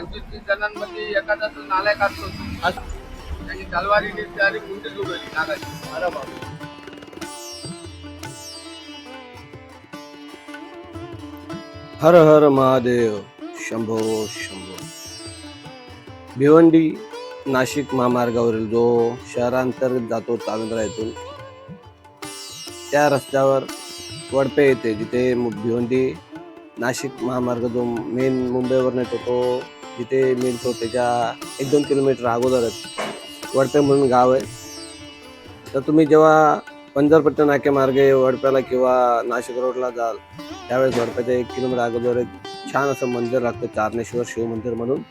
पंचवीस तीस जणांमध्ये एखादा तो नालायक असतो त्यांनी तलवारीने त्याने मुंडी उडवली नागाची अरे बाबा हर हर महादेव शंभो शंभो. भिवंडी नाशिक महामार्गावरील जो शहरांतर्गत जातो तामिंद्रा येथून त्या रस्त्यावर वडपे येते जिथे भिवंडी नाशिक महामार्ग जो मेन मुंबईवर नेतो तो जिथे मिळतो त्याच्या एक दोन किलोमीटर अगोदरच. वडपे म्हणून गाव आहे. तर तुम्ही जेव्हा पंजरपट्ट नाक्यामार्गे वडप्याला किंवा नाशिक रोडला जाल त्यावेळेस वडप्याच्या एक किलोमीटर अगोदर एक छान असं मंदिर लागतं चारणेश्वर शिव मंदिर म्हणून.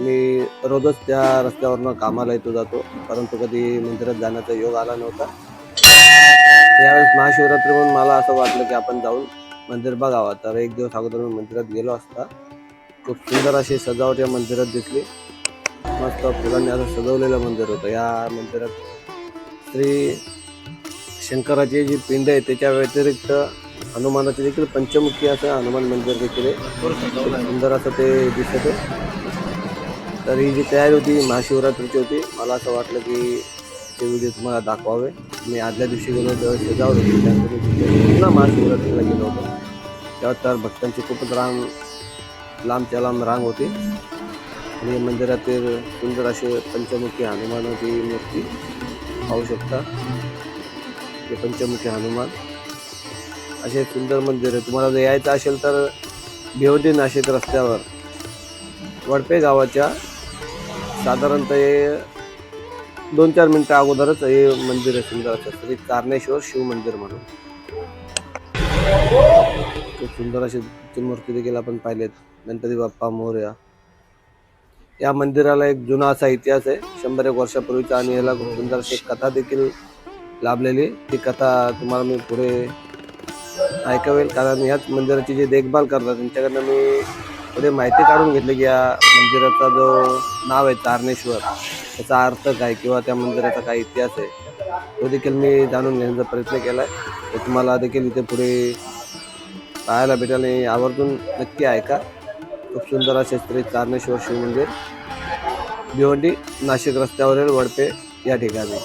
मी रोजच त्या रस्त्यावरनं कामाला येतो जातो परंतु कधी मंदिरात जाण्याचा योग आला नव्हता. त्यावेळेस महाशिवरात्री म्हणून मला असं वाटलं की आपण जाऊन मंदिर बघावं. तर एक दिवस अगोदर मी मंदिरात गेलो असता. खूप सुंदर अशी सजावट या मंदिरात दिसली. मस्त फुलांनी असं सजवलेलं मंदिर होतं. या मंदिरात श्री शंकराची जी पिंड आहे त्याच्या व्यतिरिक्त हनुमानाचे देखील पंचमुखी असं हनुमान मंदिर देखील आहे. सुंदर असं ते दिसत आहे. तर ही जी तयारी होती महाशिवरात्रीची होती. मला असं वाटलं की ते व्हिडिओ तुम्हाला दाखवावे. मी आदल्या दिवशी गेलो तेव्हा सजावट होती. त्यानंतर पुन्हा महाशिवरात्रीला गेलो होतो. तेव्हा तर भक्तांची खूपच रांग लांबच्या लांब रांग होते. आणि मंदिरातील सुंदर असे पंचमुखी हनुमानाची मूर्ती पाहू शकता. ते पंचमुखी हनुमान. असे सुंदर मंदिर आहे. तुम्हाला जर यायचं असेल तर भिवंडी नाशिक रस्त्यावर वडपे गावाच्या साधारणतः हे दोन चार मिनटं अगोदरच हे मंदिर आहे सुंदर असं. श्री कारणेश्वर शिव मंदिर म्हणून. खूप सुंदर अशी ती मूर्ती देखील आपण पाहिलेत. गणपती बाप्पा मोरया. या मंदिराला एक जुना असा इतिहास आहे. शंभर एक वर्षापूर्वीचा आणि याला खूप सुंदर अशी एक कथा देखील लाभलेली ती कथा तुम्हाला मी पुढे ऐकावेल. कारण याच मंदिराची जी देखभाल करतात त्यांच्याकडनं मी पुढे माहिती काढून घेतली की या मंदिराचा जो नाव आहे तारणेश्वर त्याचा अर्थ काय किंवा त्या मंदिराचा काय इतिहास आहे तो देखील मी जाणून घेण्याचा प्रयत्न केला आहे तुम्हाला देखील इथे पुढे पाहायला भेटेल आणि आवर्जून नक्की ऐका. खूप सुंदर असे श्री तारणेश्वर शिव मंदिर. भिवंडी नाशिक रस्त्यावरील वडपे या ठिकाणी.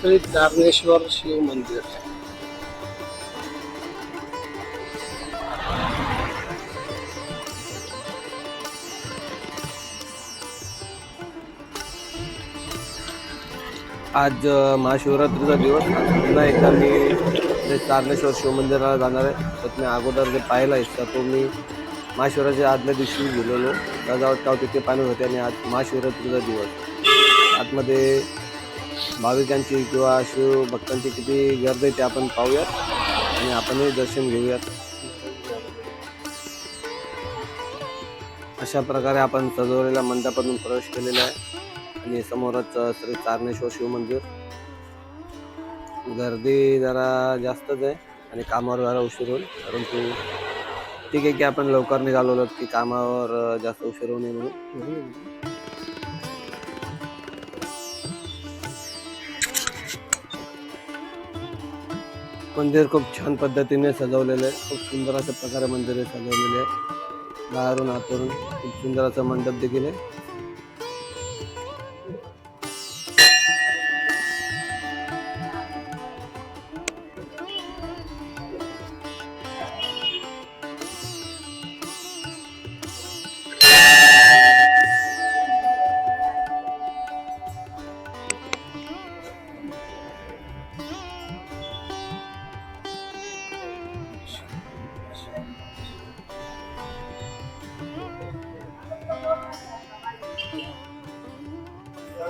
श्री दारणेश्वर शिव मंदिर. आज महाशिवरात्रीचा दिवस. पुन्हा एकदा मी ते तारणेश्वर शिवमंदिराला जाणार आहे. तर मी अगोदर जे पाहिलं आहे तर तो मी महाशिवरात्रीच्या आदल्या दिवशी गेलेलो. सजावट गाव तिथे पाणी होते आणि आज महाशिवरात्रीचा दिवस. आतमध्ये भाविकांची किंवा शिवभक्तांची किती गर्दी आहे ते आपण पाहूयात आणि आपणही दर्शन घेऊयात. अशा प्रकारे आपण सजवलेल्या मंडपातून प्रवेश केलेला आहे आणि समोरच श्री तारणेश्वर शिव मंदिर. गर्दी जरा जास्तच आहे आणि कामावर जरा उशीर होईल परंतु ठीक आहे की आपण लवकर निघालो की कामावर जास्त उशीर होऊ नये म्हणून. मंदिर खूप छान पद्धतीने सजवलेलं आहे. खूप सुंदर अशा प्रकारे मंदिर सजवलेले आहे बाहेरून आतून खूप सुंदर असं मंडप देखील आहे.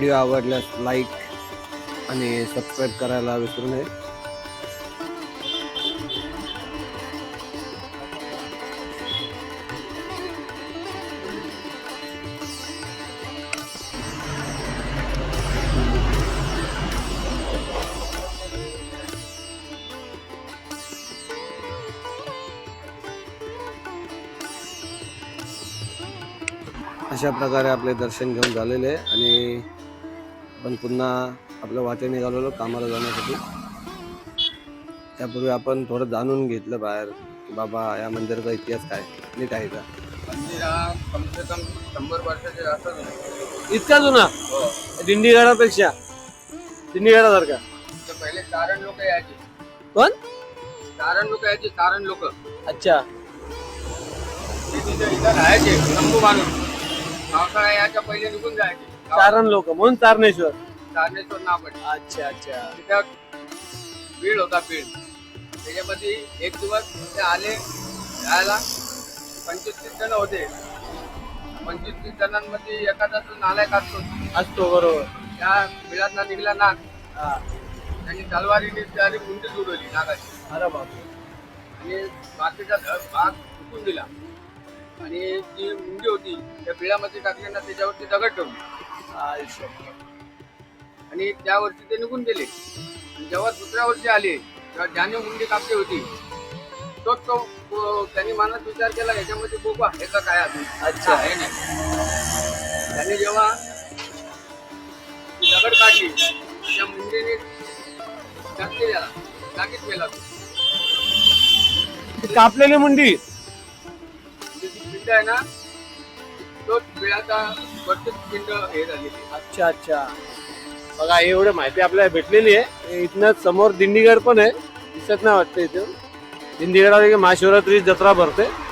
व्हिडिओ आवडल्यास लाईक आणि सबस्क्राईब करायला विसरू नये. अशा प्रकारे आपले दर्शन घेऊन झालेले आहे आणि आपण पुन्हा आपल्या वाटे निघालेलो कामाला जाण्यासाठी. त्यापूर्वी आपण थोडं जाणून घेतलं बाहेर की बाबा या मंदिराचा इतिहास काय? नीट आहे का? मंदिर हा कमसे कम शंभर वर्षाचे असत नाही. इतका जुना? हो. दिंडीगडापेक्षा. दिंडीगडासारखा. तर पहिले चारण लोक यायचे. कोण? चारण लोक यायचे चारण लोक. अच्छा. ते तिथे इथं राहायचे पावसाळा यायच्या पहिले निघून जायचे. चारण लोक म्हणून चारणेश्वर चारणेश्वर नाव पडले. अच्छा अच्छा. तिथं बीड होता बीड त्याच्यामध्ये एक दिवस ते आले राहायला. पंचवीस तीस जण होते. पंचवीस तीस जणांमध्ये एखादा तो नालायक असतो. असतो बरोबर. त्या बिळातला निघला नाग. हा. त्यांनी तलवारीने त्याने मुंडी जुडवली नागाची. अरे बापरे. आणि बाकीचा ध- भाग फुकून दिला. आणि जी मुंडी होती त्या बिळामध्ये टाकली ना त्याच्यावरती दगड ठेवली. आयुष्य. आणि त्या वर्षी ते निघून गेले. आणि जेव्हा दुसऱ्या वर्षी आले तेव्हा ज्याने मुंडी कापली होती तो तो- त्यांनी मनात विचार केला याच्यामध्ये बोबा आहे का काय अजून? अच्छा. आहे नाही त्याने जेव्हा ती दगड काढली त्या मुंडीने टाकली त्याला जागीच मेला तो. कापलेली मुंडी आहे ना हे झालेली अच्छा अच्छा. बघा हे एवढं माहिती आपल्याला भेटलेली आहे. इथनं समोर दिंडीगड पण आहे. दिसत नाही वाटतं इथं. दिंडीगडावर एक महाशिवरात्री जत्रा भरते.